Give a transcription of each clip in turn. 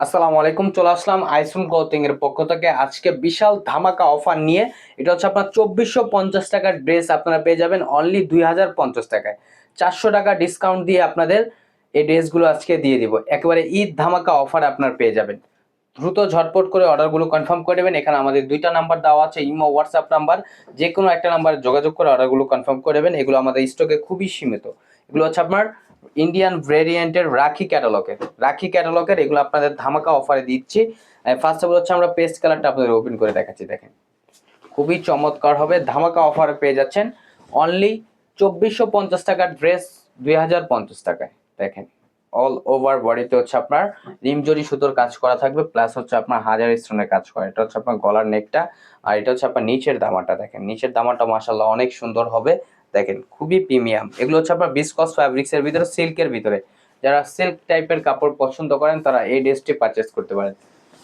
আসসালামু আলাইকুম, চলে আসলাম আইসুন ক্লথিং এর পক্ষ থেকে। আজকে বিশাল ধামাকা অফার নিয়ে, এটা হচ্ছে আপনার চব্বিশশো পঞ্চাশ টাকার ড্রেস আপনারা পেয়ে যাবেন অনলি দুই হাজার পঞ্চাশ টাকায়। চারশো টাকা ডিসকাউন্ট দিয়ে আপনাদের এই ড্রেসগুলো আজকে দিয়ে দিব। একেবারে ঈদ ধামাকা অফার আপনার পেয়ে যাবেন। দ্রুত ঝটপট করে অর্ডারগুলো কনফার্ম করে দেবেন এখানে আমাদের দুইটা নাম্বার দেওয়া আছে, ইমো হোয়াটসঅ্যাপ নাম্বার যে কোনো একটা নাম্বারে যোগাযোগ করে অর্ডারগুলো কনফার্ম করে নেবেন। এগুলো আমাদের স্টকে খুবই সীমিত। এগুলো হচ্ছে আপনার ইন্ডিয়ান ভেরিয়েন্টের রাখি ক্যাটালগের রাখি ক্যাটালগের এগুলো আপনাদের ধামাকা অফারে দিচ্ছি। ফার্স্ট অফ অল হচ্ছে আমরা পেস্ট কালারটা আপনাদের ওপেন করে দেখাচ্ছি, দেখেন। খুবই চমৎকার হবে, ধামাকা অফারে পেয়ে যাচ্ছেন। অনলি চব্বিশশো পঞ্চাশ টাকার ড্রেস দুই হাজার পঞ্চাশ টাকায়, দেখেন। অল ওভার বডিতে হচ্ছে আপনার রিমজরি সুতোর কাজ করা থাকবে প্লাস হচ্ছে আপনার হাজার স্টোনের কাজ করা। এটা হচ্ছে আপনার গলার নেকটা আর এটা হচ্ছে আপনার নিচের দামাটা, দেখেন। নিচের দামাটা মাসাল্লাহ অনেক সুন্দর হবে। দেখেন, খুবই প্রিমিয়াম। এগুলো হচ্ছে আপনার বিসকস ফ্যাব্রিক্সের ভিতরে সিল্কের ভিতরে। যারা সিল্ক টাইপের কাপড় পছন্দ করেন, তারা এই ড্রেসটি পারচেস করতে পারেন।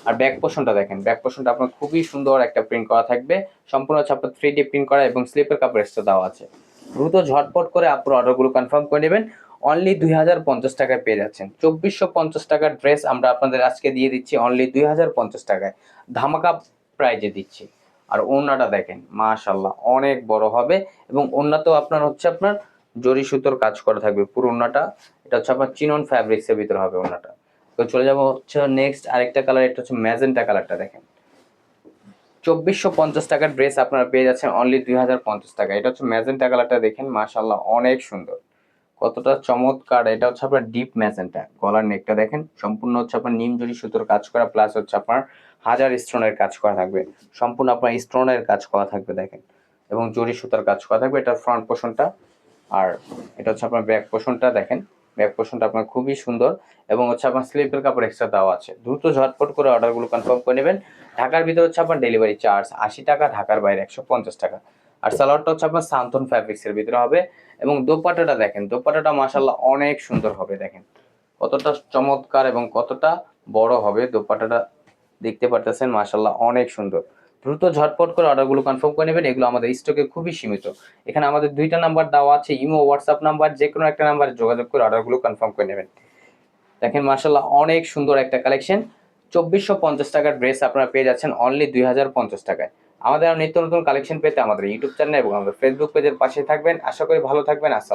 আর ব্যাক পোষণটা দেখেন ব্যাক পোষণটা আপনার খুবই সুন্দর একটা প্রিন্ট করা থাকবে। সম্পূর্ণ হচ্ছে আপনার থ্রি ডি প্রিন্ট করা এবং স্লিপের কাপড় এক্সট্রা দেওয়া আছে। দ্রুত ঝটপট করে আপনার অর্ডারগুলো কনফার্ম করে নেবেন। অনলি দুই হাজার পঞ্চাশ টাকায় পেয়ে যাচ্ছেন। চব্বিশশো পঞ্চাশ টাকার ড্রেস আমরা আপনাদের আজকে দিয়ে দিচ্ছি অনলি দুই হাজার পঞ্চাশ টাকায়। ধামাকা প্রাইজে দিচ্ছি। আর ওড়নাটা দেখেন মাশাল্লাহ অনেক বড় হবে। এবং ওড়নাতেও আপনার হচ্ছে আপনার জরি সুতোর কাজ করা থাকবে, পুরো ওড়নাটা এটা হচ্ছে আপনার চিনন ফ্যাব্রিক্সের ভিতরে হবে ওড়নাটা তো চলে যাব হচ্ছে নেক্সট আরেকটা কালার এটা হচ্ছে ম্যাজেন্টা কালারটা দেখেন। চব্বিশশো পঞ্চাশ টাকার ড্রেস আপনারা পেয়ে যাচ্ছেন অনলি দুই হাজার পঞ্চাশ টাকা। এটা হচ্ছে ম্যাজেন্টা কালারটা দেখেন মাশাল্লাহ অনেক সুন্দর। কতটা চমৎকার, এটা হচ্ছে আপনার ডিপ ম্যাজেন্টা গলার নেকটা দেখেন, সম্পূর্ণ হচ্ছে আপনার নিম নিমজরি সুতোর কাজ করা প্লাস হচ্ছে আপনার হাজার স্টোনের কাজ করা থাকবে, সম্পূর্ণ আপনার স্টোনের কাজ করা থাকবে দেখেন, এবং জরি সুতার কাজ করা থাকবে এটা ফ্রন্ট পোর্শনটা আর এটা হচ্ছে আপনার ব্যাক পোর্শনটা দেখেন ব্যাক পোর্শনটা আপনার খুবই সুন্দর, এবং হচ্ছে আপনার স্লিপের কাপড় এক্সট্রা দেওয়া আছে, দ্রুত ঝটপট করে অর্ডারগুলো কনফার্ম করে নেবেন, ঢাকার ভিতরে হচ্ছে আপনার ডেলিভারি চার্জ আশি টাকা, ঢাকার বাইরে একশো পঞ্চাশ টাকা। আর সালোয়ারটা হচ্ছে আপনার সান্থন ফ্যাব্রিক্সের ভিতরে হবে। এবং দোপাটাটা দেখেন দোপাটাটা মাসাল্লাহ অনেক সুন্দর হবে, দেখেন। কতটা চমৎকার এবং কতটা বড় হবে দোপাটাটা দেখতে পারতেছেন মাসাল্লাহ অনেক সুন্দর। দ্রুত ঝটপট করে অর্ডারগুলো কনফার্ম করে নেবেন, এগুলো আমাদের স্টকে খুবই সীমিত। এখানে আমাদের দুইটা নাম্বার দেওয়া আছে, ইমো হোয়াটসঅ্যাপ নাম্বার যে কোনো একটা নাম্বারে যোগাযোগ করে অর্ডারগুলো কনফার্ম করে নেবেন। দেখেন মাসাল্লাহ অনেক সুন্দর একটা কালেকশন চব্বিশশো পঞ্চাশ টাকার ড্রেস আপনারা পেয়ে যাচ্ছেন অনলি দুই হাজার পঞ্চাশ টাকায়। আমাদের নিত্য নতুন কালেকশন পেতে আমাদের ইউটিউব চ্যানেল এবং আমাদের ফেসবুক পেজের পাশে থাকবেন। আশা করি ভালো থাকবেন। আসসালাম